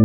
আর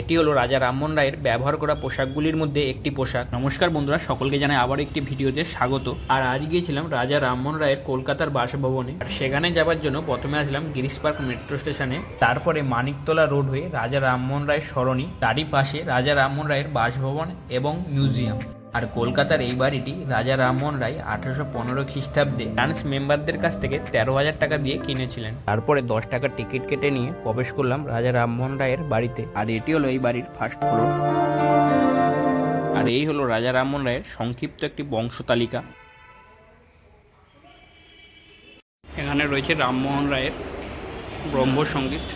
এটি হলো রাজা রামমোহন রায়ের ব্যবহার করা পোশাকগুলির মধ্যে একটি পোশাক। নমস্কার বন্ধুরা, সকলকে জানাই আবার একটি ভিডিওতে স্বাগত। আর আজ গিয়েছিলাম রাজা রামমোহন রায়ের কলকাতার বাসভবনে। আর সেখানে যাবার জন্য প্রথমে আসলাম গিরিশ পার্ক মেট্রো স্টেশনে। তারপরে মানিকতলা রোড হয়ে রাজা রামমোহন রায়ের সরণি, তারই পাশে রাজা রামমোহন রায়ের বাসভবন এবং মিউজিয়াম। আর কলকাতার এই বাড়িটি রাজা রামমোহন রায় আঠারোশো পনেরো খ্রিস্টাব্দে ফ্রান্স মেম্বারদের কাছ থেকে তেরো হাজার টাকা দিয়ে কিনেছিলেন। তারপরে দশ টাকার টিকিট কেটে নিয়ে প্রবেশ করলাম রাজা রামমোহন রায়ের বাড়িতে। আর এটি হলো এই বাড়ির ফার্স্ট ফ্লোর আর এই হলো রাজা রামমোহন রায়ের সংক্ষিপ্ত একটি বংশ তালিকা। এখানে রয়েছে রামমোহন রায়ের ব্রহ্মসঙ্গীত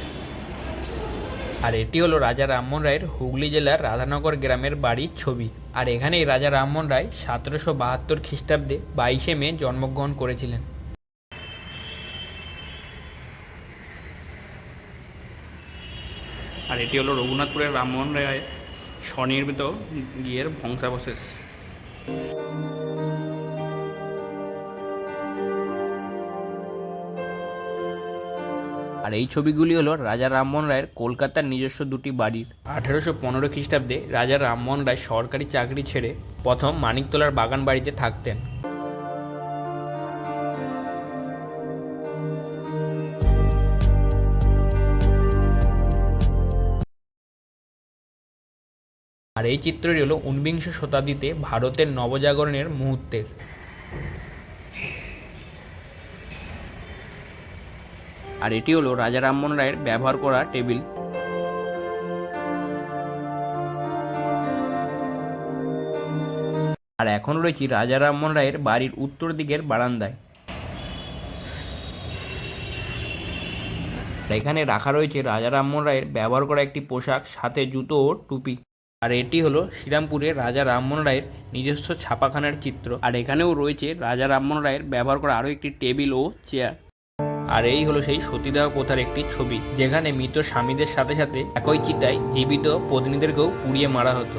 আর এটি হলো রাজা রামমোহন রায়ের হুগলি জেলার রাধানগর গ্রামের বাড়ির ছবি। আর এখানেই রাজা রামমোহন রায় সতেরোশো বাহাত্তর খ্রিস্টাব্দে বাইশে মে জন্মগ্রহণ করেছিলেন। আর এটি হলো রঘুনাথপুরের রামমোহন রায়ের স্বনির্মিত গিয়ের ধ্বংসাবশেষ আর এই ছবিগুলি হলো রাজা রামমোহন রায়ের কলকাতার নিজস্ব দুটি বাড়ির। আঠেরোশো পনেরো খ্রিস্টাব্দে রাজা রামমোহন রায় সরকারি চাকরি ছেড়ে প্রথম মানিকতলার বাগান বাড়িতে থাকতেন। আর এই চিত্রটি হলো ঊনবিংশ শতাব্দীতে ভারতের নবজাগরণের মুহূর্তের। আর এটি হলো রাজা রামমোহন রায়ের ব্যবহার করা টেবিল। আর এখন রয়েছি রাজা রামমোহন রায়ের বাড়ির উত্তর দিকের বারান্দায়। এখানে রাখা রয়েছে রাজা রামমোহন রায়ের ব্যবহার করা একটি পোশাক, সাথে জুতো ও টুপি। আর এটি হলো শ্রীরামপুরের রাজা রামমোহন রায়ের নিজস্ব ছাপাখানার চিত্র। আর এখানেও রয়েছে রাজা রামমোহন রায়ের ব্যবহার করা আরও একটি টেবিল ও চেয়ার। আর এই হলো সেই সতীদাহ প্রথার একটি ছবি, যেখানে মৃত স্বামীদের সাথে সাথে একই চিতায় জীবিত পত্নীদেরকেও পুড়িয়ে মারা হতো।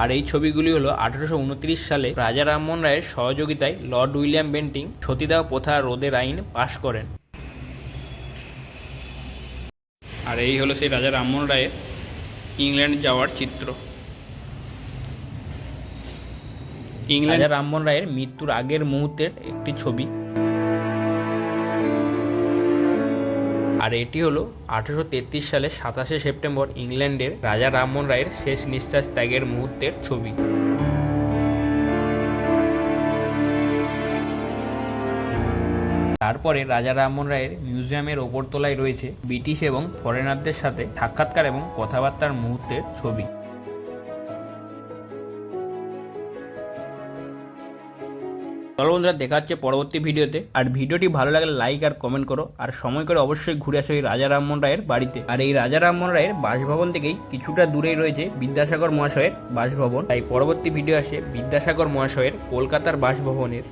আর এই ছবিগুলি হলো আঠারোশো উনত্রিশ সালে রাজা রামমোহন রায়ের সহযোগিতায় লর্ড উইলিয়াম বেন্টিং সতীদাহ প্রথা রোধের আইন পাশ করেন। আর এই হলো সেই রাজা রামমোহন রায়ের ইংল্যান্ড যাওয়ার চিত্র। ইংল্যান্ড রামমোহন রায়ের মৃত্যুর আগের মুহূর্তের একটি ছবি। আর এটি হলো আঠেরোশো তেত্রিশ সালে সাতাশে সেপ্টেম্বর ইংল্যান্ডের রাজা রামমোহন রায়ের শেষ নিঃশ্বাস ত্যাগের মুহূর্তের ছবি। তারপরে রাজা রামমোহন রায়ের মিউজিয়ামের ওপরতলায় রয়েছে ব্রিটিশ এবং ফরেনারদের সাথে সাক্ষাৎকার এবং কথাবার্তার মুহূর্তের ছবি। চলো বন্ধুরা, দেখা হচ্ছে পরবর্তী ভিডিওতে। আর ভিডিওটি ভালো লাগলে লাইক আর কমেন্ট করো। আর সময় করে অবশ্যই ঘুরে আসো এই রাজা রামমোহন রায়ের বাড়িতে। আর এই রাজা রামমোহন রায়ের বাসভবন থেকেই কিছুটা দূরেই রয়েছে বিদ্যাসাগর মহাশয়ের বাসভবন। তাই পরবর্তী ভিডিও আসে বিদ্যাসাগর মহাশয়ের কলকাতার বাসভবনের।